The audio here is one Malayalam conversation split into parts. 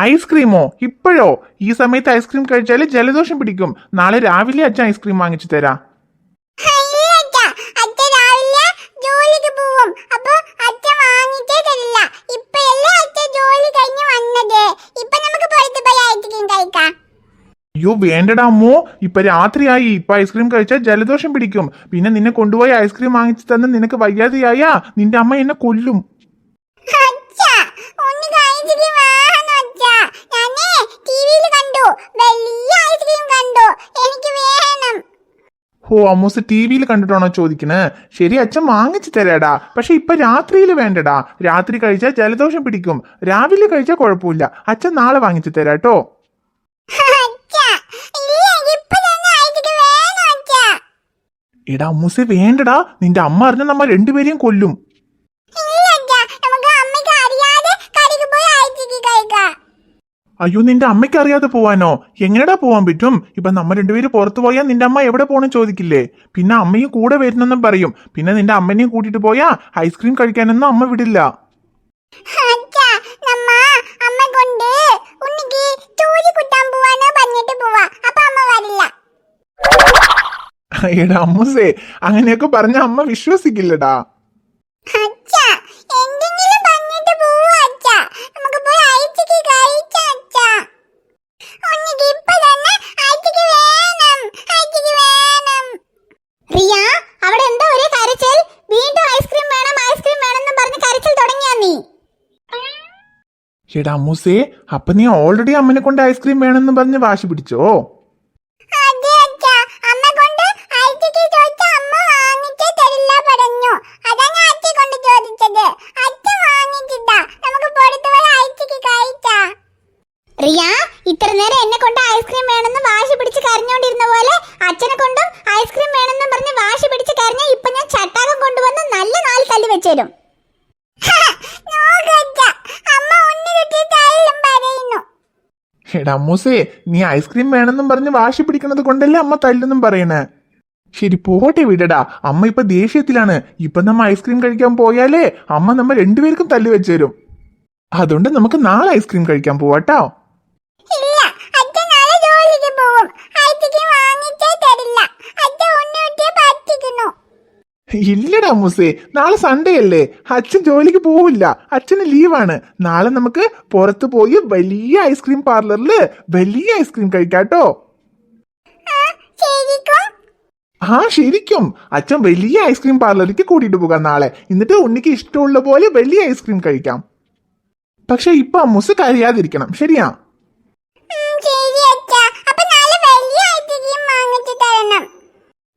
ഐസ്ക്രീമോ? ഇപ്പോഴോ? ഈ സമയത്ത് ഐസ്ക്രീം കഴിച്ചാൽ ജലദോഷം പിടിക്കും. നാളെ രാവിലെ അച്ഛൻ ഐസ്ക്രീം വാങ്ങിച്ചു തരാ. അയ്യോ വേണ്ടടാ അമ്മോ. ഇപ്പൊ രാത്രിയായി. ഇപ്പൊ ഐസ്ക്രീം കഴിച്ചാൽ ജലദോഷം പിടിക്കും. പിന്നെ നിന്നെ കൊണ്ടുപോയി ഐസ്ക്രീം വാങ്ങിച്ചു തന്ന് നിനക്ക് വയ്യാതെയായാ. നിന്റെ അമ്മ എന്നെ കൊല്ലും. അച്ഛാ, ഒന്ന് ഐസ്ക്രീം വേണം അച്ഛാ. ഞാനേ ടിവിയിൽ കണ്ടു വലിയ ഐസ്ക്രീം കണ്ടു എനിക്ക് വേണം ഓ അമ്മൂസ് ടി വിയിൽ കണ്ടിട്ടാണോ ചോദിക്കണേ? ശരി അച്ഛൻ വാങ്ങിച്ചു തരാടാ. പക്ഷെ ഇപ്പൊ രാത്രിയിൽ വേണ്ടടാ. രാത്രി കഴിച്ചാൽ ജലദോഷം പിടിക്കും. രാവിലെ കഴിച്ചാൽ കുഴപ്പമില്ല. അച്ഛൻ നാളെ വാങ്ങിച്ചു തരാട്ടോ. എടാ അമ്മൂസെ വേണ്ടടാ. നിന്റെ അമ്മ അറിഞ്ഞ നമ്മ രണ്ടുപേരെയും കൊല്ലും ഇല്ല അച്ഛാ, നമുക്ക് അമ്മയ്ക്ക് അറിയാതെ കടയിൽ പോയി ഐസ്ക്രീം കഴിക്കാം അയ്യോ നിന്റെ അമ്മയ്ക്ക് അറിയാതെ പോവാനോ? എങ്ങനെടാ പോവാൻ പറ്റും? ഇപ്പൊ നമ്മ രണ്ടുപേര് പുറത്തു പോയാൽ നിന്റെ അമ്മ എവിടെ പോകണം ചോദിക്കില്ലേ? പിന്നെ അമ്മയും കൂടെ വരുന്നെന്നും പറയും. പിന്നെ നിന്റെ അമ്മനെയും കൂട്ടിട്ട് പോയാ ഐസ്ക്രീം കഴിക്കാനൊന്നും അമ്മ വിടില്ല. എടാ അമ്മൂസേ അങ്ങനെയൊക്കെ പറഞ്ഞ അമ്മ വിശ്വസിക്കില്ലടാ അച്ഛാ എന്തെങ്കിലും പറഞ്ഞിട്ട് പോവാ അച്ഛാ നമുക്ക് പോയി ഐസ്ക്രീം കഴിക്കാം അച്ഛാ ഉണ്ണിക്ക് ഇപ്പൊ തന്നെ ഐസ്ക്രീം വേണം ഐസ്ക്രീം വേണം റിയ അവിടെ എന്താ ഒരേ കരച്ചിൽ വീണ്ടും ഐസ്ക്രീം വേണം ഐസ്ക്രീം വേണം എന്ന് പറഞ്ഞ് കരച്ചിൽ തുടങ്ങിയാ നീ എടാ അമ്മൂസേ അപ്പൊ നീ ഓൾറെഡി അമ്മനെ കൊണ്ട് ഐസ്ക്രീം വേണമെന്ന് പറഞ്ഞ് വാശി പിടിച്ചോ? റിയ ഇത്ര നേരം എന്നെ കൊണ്ട് ഐസ്ക്രീം വേണമെന്ന് വാശി പിടിച്ച് കരഞ്ഞോണ്ടിരുന്ന പോലെ അച്ഛനെ കൊണ്ടും ഐസ്ക്രീം വേണമെന്ന് പറഞ്ഞ് വാശി പിടിച്ച് കരഞ്ഞ ഇപ്പൊ ഞാൻ ചട്ടാകം കൊണ്ടുവന്ന് നല്ല നാല് തല്ലി വെച്ചുതരും എടാ അമ്മൂസേ നീ ഐസ്ക്രീം വേണമെന്നും പറഞ്ഞ് വാശി പിടിക്കണത് കൊണ്ടല്ലേ അമ്മ തല്ലെന്നും പറയണേ? ശരി പോട്ടെ വിടടാ. അമ്മ ഇപ്പൊ ദേഷ്യത്തിലാണ്. ഇപ്പൊ നമ്മ ഐസ്ക്രീം കഴിക്കാൻ പോയാലേ അമ്മ നമ്മ രണ്ടുപേർക്കും തല്ലു വെച്ചു തരും. അതുകൊണ്ട് നമുക്ക് നാളെ ഐസ്ക്രീം കഴിക്കാൻ പോവാട്ടോ ഇല്ല അച്ഛൻ നാളെ ജോലിക്ക് പോവും ഐസ്ക്രീം വാങ്ങിച്ചേ തരില്ല അച്ഛൻ ഉണ്ണിക്കുട്ടിയെ പറ്റിക്കുന്നു ഇല്ലടാ മൂസേ നാളെ സൺഡേ അല്ലേ? അച്ഛൻ ജോലിക്ക് പോവില്ല. അച്ഛന് ലീവാണ്. നാളെ നമുക്ക് പുറത്ത് പോയി വലിയ ഐസ്ക്രീം പാർലറിൽ വലിയ ഐസ്ക്രീം കഴിക്കാട്ടോ ആ, ശരിക്കും? ആ ശരിക്കും. അച്ഛൻ വലിയ ഐസ്ക്രീം പാർലറിലേക്ക് കൂട്ടിയിട്ട് പോകാം നാളെ. എന്നിട്ട് ഉണ്ണിക്ക് ഇഷ്ടമുള്ള പോലെ വലിയ ഐസ്ക്രീം കഴിക്കാം. പക്ഷെ ഇപ്പൊ അമ്മൂസ് കരയാതിരിക്കണം. ശരിയാ?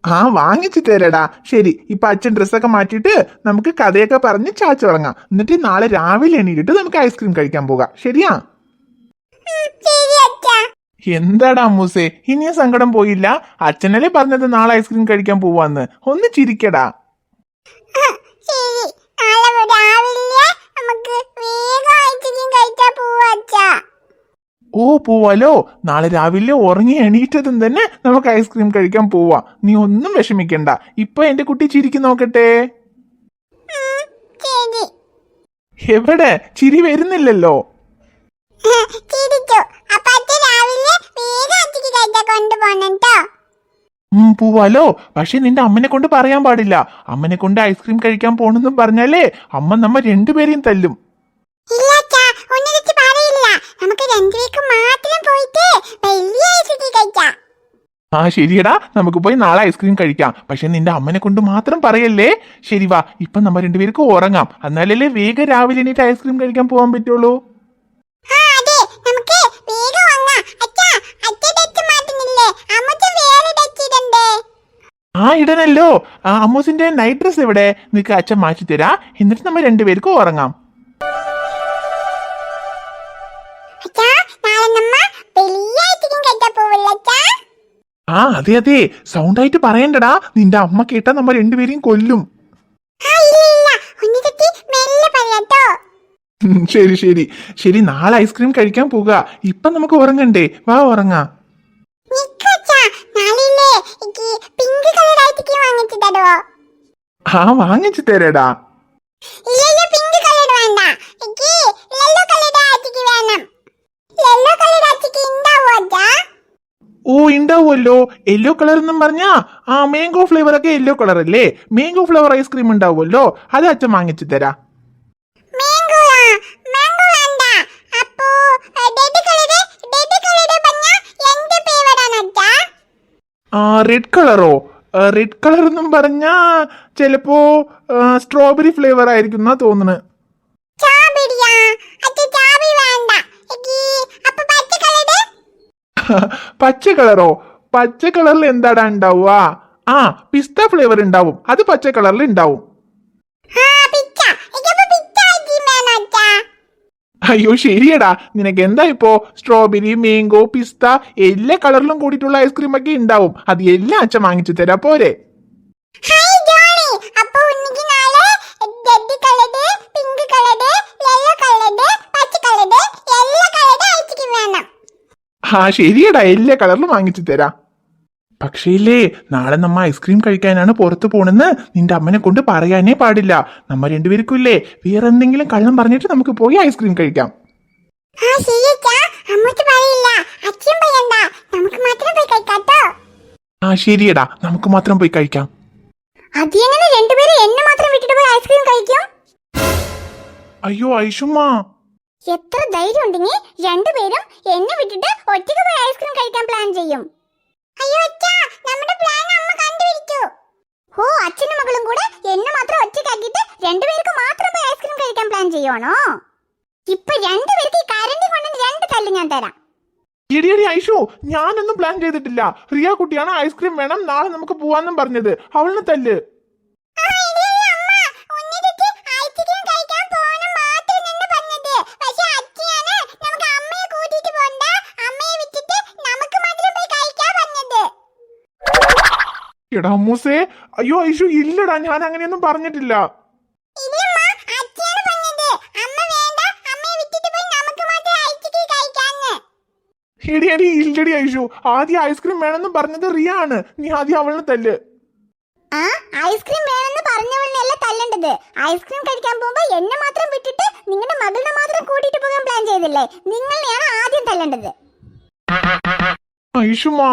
ആ വാങ്ങിച്ചു തരടാ ശരി ഇപ്പൊ അച്ഛൻ ഡ്രസ്സൊക്കെ മാറ്റിയിട്ട് നമുക്ക് കഥയൊക്കെ പറഞ്ഞ് ചാച്ചുറങ്ങാം എന്നിട്ട് നാളെ രാവിലെ എണീറ്റിട്ട് നമുക്ക് ഐസ്ക്രീം കഴിക്കാൻ പോകാം. ശരിയാ? എന്താടാ മൂസേ ഇനിയും സങ്കടം പോയില്ല? അച്ഛനല്ലേ പറഞ്ഞത് നാളെ ഐസ്ക്രീം കഴിക്കാൻ പോവാന്ന്. ഒന്ന് ചിരിക്കടാ. ശരി. നാളെ രാവിലെ നമുക്ക് വേഗം ഐസ്ക്രീം കഴിച്ചാ പോവാ ഓ പോവാലോ? നാളെ രാവിലെ ഉറങ്ങി എണീറ്റതും തന്നെ നമുക്ക് ഐസ്ക്രീം കഴിക്കാൻ പോവാ. നീ ഒന്നും വിഷമിക്കണ്ട. ഇപ്പൊ എന്റെ കുട്ടി ചിരിക്കു നോക്കട്ടെ. എവിടെ? ചിരി വരുന്നില്ലല്ലോ. പോവാലോ? പക്ഷെ നിന്റെ അമ്മനെ കൊണ്ട് പറയാൻ പാടില്ല. അമ്മനെ കൊണ്ട് ഐസ്ക്രീം കഴിക്കാൻ പോണെന്നും പറഞ്ഞാലേ അമ്മ നമ്മ രണ്ടുപേരെയും തല്ലും. ഇല്ല അച്ഛാ ഒന്നും വെച്ച് പറയില്ല നമുക്ക് രണ്ടുപേർക്ക് മാത്രം പോയിട്ട് വലിയ ഐസ്ക്രീം കഴിക്കാം. ആ ശരിയടാ. നമുക്ക് പോയി നാളെ ഐസ്ക്രീം കഴിക്കാം. പക്ഷെ നിന്റെ അമ്മനെ കൊണ്ട് മാത്രം പറയല്ലേ? ശരി വാ. ഇപ്പൊ നമ്മ രണ്ടുപേർക്ക് ഉറങ്ങാം. എന്നാലല്ലേ വേഗം രാവിലെ എണീറ്റ് ഐസ്ക്രീം കഴിക്കാൻ പോകാൻ പറ്റുള്ളൂ? ആ ഇടനല്ലോ അമ്മൂസിന്റെ നൈറ്റ് ഡ്രസ് എവിടെ? നിനക്ക് അച്ഛൻ മാറ്റി തരാ എന്നിട്ട് നമ്മൾ രണ്ടുപേർക്കും ഉറങ്ങാം. ആ അതെ അതെ. സൗണ്ട് ആയിട്ട് പറയണ്ടടാ. നിന്റെ അമ്മ കേട്ടാ നമ്മൾ രണ്ടുപേരെയും കൊല്ലും. ശരി ശരി. ശരി നാളെ ഐസ്ക്രീം കഴിക്കാൻ പോവുക ഇപ്പൊ നമുക്ക് ഉറങ്ങണ്ടേ. വാ ഉറങ്ങാം. ആ വാങ്ങിച്ചു തരടാ. പിങ്ക് കളർ വേണ്ട. എനിക്ക് യെല്ലോ കളർ ഐസ്ക്രീം വേണം ഉണ്ടാവുമല്ലോ യെല്ലോ കളർ എന്നും പറഞ്ഞാ ആ മാംഗോ ഫ്ലേവർ ഒക്കെ യെല്ലോ കളർ അല്ലേ? മാംഗോ ഫ്ലേവർ ഐസ്ക്രീം ഉണ്ടാവുമല്ലോ അത് അച്ഛൻ വാങ്ങിച്ചു തരാ. റെഡ് കളറോ റെഡ് കളർ എന്നും പറഞ്ഞാ ചിലപ്പോ സ്ട്രോബെറി ഫ്ലേവർ ആയിരിക്കും എന്നാ തോന്നുന്നത് ചാബിരിയാ അച്ഛ ചാബി വേണ്ട എങ്കി അപ്പൊ പച്ച കളറ് പച്ച കളറോ? പച്ച കളറിൽ എന്താടാ ഉണ്ടാവുക? ആ പിസ്ത ഫ്ലേവർ ഉണ്ടാവും. അത് പച്ച കളറിൽ ഉണ്ടാവും. അയ്യോ ശരിയടാ. നിനക്ക് എന്താ ഇപ്പോ? സ്ട്രോബെറി മാംഗോ പിസ്ത എല്ലാ കളറിലും കൂടിയിട്ടുള്ള ഐസ്ക്രീം ഒക്കെ ഉണ്ടാവും. അത് എല്ലാം അച്ഛൻ വാങ്ങിച്ചു തരാ പോരെ ഹായ് ജോണി അപ്പൊ ഉണ്ണിക്ക് നാളെ red colour pink colour yellow colour പച്ച കളറ് എല്ലാ കളറ് ഐസ്ക്രീം വേണം ആ ശരിയടാ എല്ലാ കളറിലും വാങ്ങിച്ചു തരാം. പക്ഷേ ഇല്ലേ നാളെ നമ്മ ഐസ്ക്രീം കഴിക്കാനാണ് പുറത്തു പോണെന്ന് നിന്റെ അമ്മനെ കൊണ്ട് പറയാനേ പാടില്ല. നമ്മ രണ്ടുപേർക്കും ഇല്ലേ വേറെ എന്തെങ്കിലും കള്ളം പറഞ്ഞിട്ട് നമുക്ക് പോയി ഐസ്ക്രീം കഴിക്കാം. ആ ശരിയച്ചാ അമ്മൂട്ട് പറയില്ല. അച്ഛൻ നമുക്ക് മാത്രം പോയി കഴിക്കാട്ടോ ആ ശരിയടാ നമുക്ക് മാത്രം പോയി കഴിക്കാം. അത് എങ്ങനെ രണ്ടുപേരും എന്നെ മാത്രം വിട്ടിട്ട് പോയി ഐസ്ക്രീം കഴിക്കും? അയ്യോ ഐഷുമ്മ എത്ര ധൈര്യം ഉണ്ടെങ്കിൽ രണ്ടുപേരും എന്നെ വിട്ടിട്ട് ഒറ്റയ്ക്ക് പോയി ഐസ്ക്രീം കഴിക്കാൻ പ്ലാൻ ചെയ്യും. അയ്യോ അച്ഛാ നമ്മുടെ പ്ലാൻ അമ്മ കണ്ടുപിടിച്ചു. ഓ അച്ഛനും മകളും കൂടെ എന്നെ മാത്രം ഒറ്റയ്ക്കാക്കിയിട്ട് രണ്ടുപേർക്ക് മാത്രം പോയി ഐസ്ക്രീം കഴിക്കാൻ പ്ലാൻ ചെയ്യുവാണോ? ഇപ്പൊ രണ്ടുപേർക്ക് ഈ കരണ്ടി കൊണ്ട് രണ്ട് തല്ല് ഞാൻ തരാം. എടി എടി ഐഷു ഞാനൊന്നും പ്ലാൻ ചെയ്തിട്ടില്ല. റിയ കുട്ടിയാണ് ഐസ്ക്രീം വേണം നാളെ നമുക്ക് പോവാന്നും പറഞ്ഞത്. അവളിന് തല്ല് ആ, ഇല്ലല്ല അമ്മ. ഉണ്ണിക്കുട്ടി ഐസ്ക്രീം കഴിക്കാൻ പോണം മാത്രം തന്നെ പറഞ്ഞത്. പക്ഷേ അച്ഛനാണ് നമുക്ക് അമ്മയെ കൂട്ടിയിട്ട് പോണ്ട. അമ്മയെ വിട്ടിട്ട് നമുക്ക് മാത്രം പോയി കഴിക്കാൻ പറഞ്ഞത്. എടാ മൂസേ അയ്യോ ഐഷു ഇല്ലടാ ഞാൻ അങ്ങനെയൊന്നും പറഞ്ഞിട്ടില്ല. എടി എടി ഇല്ലടി ഐഷു ആദ്യം ഐസ്ക്രീം വേണമെന്ന് പറഞ്ഞത് റിയ ആണ് നീ ആദ്യം അവളിന് തല്ല്. ഐസ്ക്രീം വേണമെന്ന് തല്ലേണ്ടത്. ഐസ്ക്രീം കഴിക്കാൻ പോകുമ്പോ എന്നെ മാത്രം വിട്ടിട്ട് നിങ്ങളുടെ മാത്രം പോകാൻ പ്ലാൻ ചെയ്തില്ലേ? നിങ്ങളെയാണ് ആദ്യം തല്ലേണ്ടത്. ഐഷുമാ